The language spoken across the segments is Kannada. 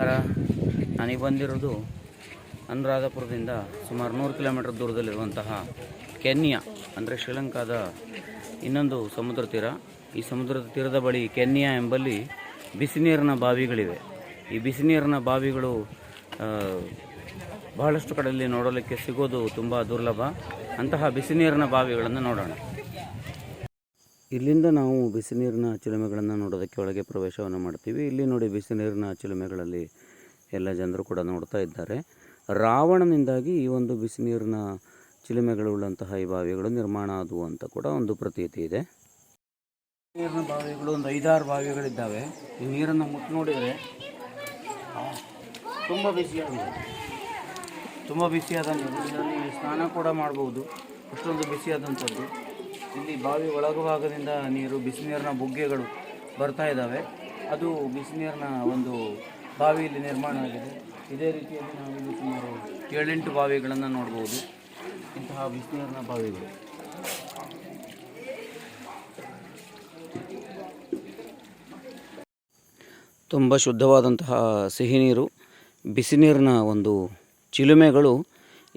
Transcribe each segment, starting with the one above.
ನಮಸ್ಕಾರ. ನನಗೆ ಬಂದಿರೋದು ಅನುರಾಧಪುರದಿಂದ ಸುಮಾರು ನೂರು ಕಿಲೋಮೀಟರ್ ದೂರದಲ್ಲಿರುವಂತಹ ಕೆನ್ಯಾ, ಅಂದರೆ ಶ್ರೀಲಂಕಾದ ಇನ್ನೊಂದು ಸಮುದ್ರ ತೀರ. ಈ ಸಮುದ್ರದ ತೀರದ ಬಳಿ ಕೆನ್ಯಾ ಎಂಬಲ್ಲಿ ಬಿಸಿ ನೀರಿನ ಬಾವಿಗಳಿವೆ. ಈ ಬಿಸಿ ನೀರಿನ ಬಾವಿಗಳು ಬಹಳಷ್ಟು ಕಡೆಯಲ್ಲಿ ನೋಡಲಿಕ್ಕೆ ಸಿಗೋದು ತುಂಬ ದುರ್ಲಭ. ಅಂತಹ ಬಿಸಿ ನೀರಿನ ಬಾವಿಗಳನ್ನು ನೋಡೋಣ. ಇಲ್ಲಿಂದ ನಾವು ಬಿಸಿ ನೀರಿನ ಚಿಲುಮೆಗಳನ್ನು ನೋಡೋದಕ್ಕೆ ಒಳಗೆ ಪ್ರವೇಶವನ್ನು ಮಾಡ್ತೀವಿ. ಇಲ್ಲಿ ನೋಡಿ ಬಿಸಿ ನೀರಿನ ಚಿಲುಮೆಗಳಲ್ಲಿ ಎಲ್ಲ ಜನರು ಕೂಡ ನೋಡ್ತಾ ಇದ್ದಾರೆ. ರಾವಣನಿಂದಾಗಿ ಈ ಒಂದು ಬಿಸಿ ನೀರಿನ ಚಿಲುಮೆಗಳುಳ್ಳಂತಹ ಈ ಬಾವಿಗಳು ನಿರ್ಮಾಣ ಆದವು ಅಂತ ಕೂಡ ಒಂದು ಪ್ರತೀತಿ ಇದೆ. ನೀರಿನ ಬಾವಿಗಳು ಒಂದು ಐದಾರು ಬಾವಿಗಳಿದ್ದಾವೆ. ಈ ನೀರನ್ನು ಮುಟ್ಟು ನೋಡಿದರೆ ತುಂಬ ಬಿಸಿಯಾಗಿದೆ. ತುಂಬ ಬಿಸಿಯಾದ ನೀರು ಸ್ನಾನ ಕೂಡ ಮಾಡ್ಬೋದು. ಅಷ್ಟೊಂದು ಬಿಸಿಯಾದಂಥದ್ದು. ಇಲ್ಲಿ ಬಾವಿ ಒಳಭಾಗದಿಂದ ನೀರು ಬಿಸಿನೀರಿನ ಬುಗ್ಗೆಗಳು ಬರ್ತಾ ಇದ್ದಾವೆ ಅದು ಬಿಸಿನೀರಿನ ಒಂದು ಬಾವಿ ಇಲ್ಲಿ ನಿರ್ಮಾಣ ಆಗಿದೆ. ಇದೇ ರೀತಿಯಲ್ಲಿ ನಾವು ಇಲ್ಲಿ ಸುಮಾರು ಏಳೆಂಟು ಬಾವಿಗಳನ್ನು ನೋಡ್ಬೋದು. ಇಂತಹ ಬಿಸಿನೀರಿನ ಬಾವಿಗಳು. ತುಂಬ ಶುದ್ಧವಾದಂತಹ ಸಿಹಿ ನೀರು ಬಿಸಿನೀರಿನ ಒಂದು ಚಿಲುಮೆಗಳು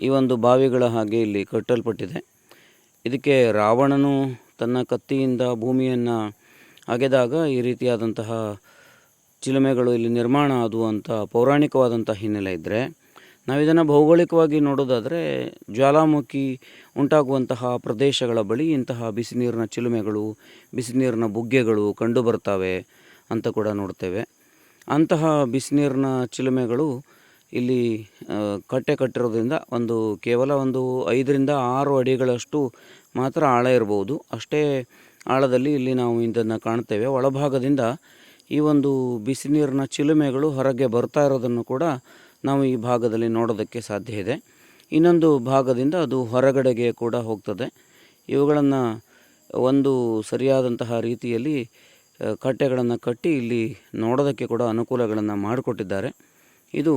ಈ ಒಂದು ಬಾವಿಗಳ ಹಾಗೆ ಇಲ್ಲಿ ಕಟ್ಟಲ್ಪಟ್ಟಿದೆ. ಇದಕ್ಕೆ ರಾವಣನು ತನ್ನ ಕತ್ತಿಯಿಂದ ಭೂಮಿಯನ್ನು ಅಗೆದಾಗ ಈ ರೀತಿಯಾದಂತಹ ಚಿಲುಮೆಗಳು ಇಲ್ಲಿ ನಿರ್ಮಾಣ ಆದವು ಅಂತ ಪೌರಾಣಿಕವಾದಂಥ ಹಿನ್ನೆಲೆ ಇದ್ದರೆ ನಾವು ಇದನ್ನು ಭೌಗೋಳಿಕವಾಗಿ ನೋಡೋದಾದರೆ ಜ್ವಾಲಾಮುಖಿ ಉಂಟಾಗುವಂತಹ ಪ್ರದೇಶಗಳ ಬಳಿ ಇಂತಹ ಬಿಸಿ ನೀರಿನ ಚಿಲುಮೆಗಳು ಬಿಸಿ ನೀರಿನ ಬುಗ್ಗೆಗಳು ಕಂಡುಬರ್ತವೆ ಅಂತ ಕೂಡ ನೋಡ್ತೇವೆ. ಅಂತಹ ಬಿಸಿನೀರಿನ ಚಿಲುಮೆಗಳು ಇಲ್ಲಿ ಕಟ್ಟೆ ಕಟ್ಟಿರೋದ್ರಿಂದ ಒಂದು ಕೇವಲ ಒಂದು ಐದರಿಂದ ಆರು ಅಡಿಗಳಷ್ಟು ಮಾತ್ರ ಆಳ ಇರಬಹುದು ಅಷ್ಟೇ ಆಳದಲ್ಲಿ ಇಲ್ಲಿ ನಾವು ಇದನ್ನು ಕಾಣ್ತೇವೆ. ಒಳಭಾಗದಿಂದ ಈ ಒಂದು ಬಿಸಿ ನೀರಿನ ಚಿಲುಮೆಗಳು ಹೊರಗೆ ಬರ್ತಾ ಇರೋದನ್ನು ಕೂಡ ನಾವು ಈ ಭಾಗದಲ್ಲಿ ನೋಡೋದಕ್ಕೆ ಸಾಧ್ಯ ಇದೆ. ಇನ್ನೊಂದು ಭಾಗದಿಂದ ಅದು ಹೊರಗಡೆಗೆ ಕೂಡ ಹೋಗ್ತದೆ. ಇವುಗಳನ್ನು ಒಂದು ಸರಿಯಾದಂತಹ ರೀತಿಯಲ್ಲಿ ಕಟ್ಟೆಗಳನ್ನು ಕಟ್ಟಿ ಇಲ್ಲಿ ನೋಡೋದಕ್ಕೆ ಕೂಡ ಅನುಕೂಲಗಳನ್ನು ಮಾಡಿಕೊಟ್ಟಿದ್ದಾರೆ. ಇದು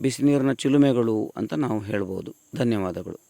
ಬಿಸಿನೀರಿನ ಚಿಲುಮೆಗಳು ಅಂತ ನಾವು ಹೇಳ್ಬೋದು. ಧನ್ಯವಾದಗಳು.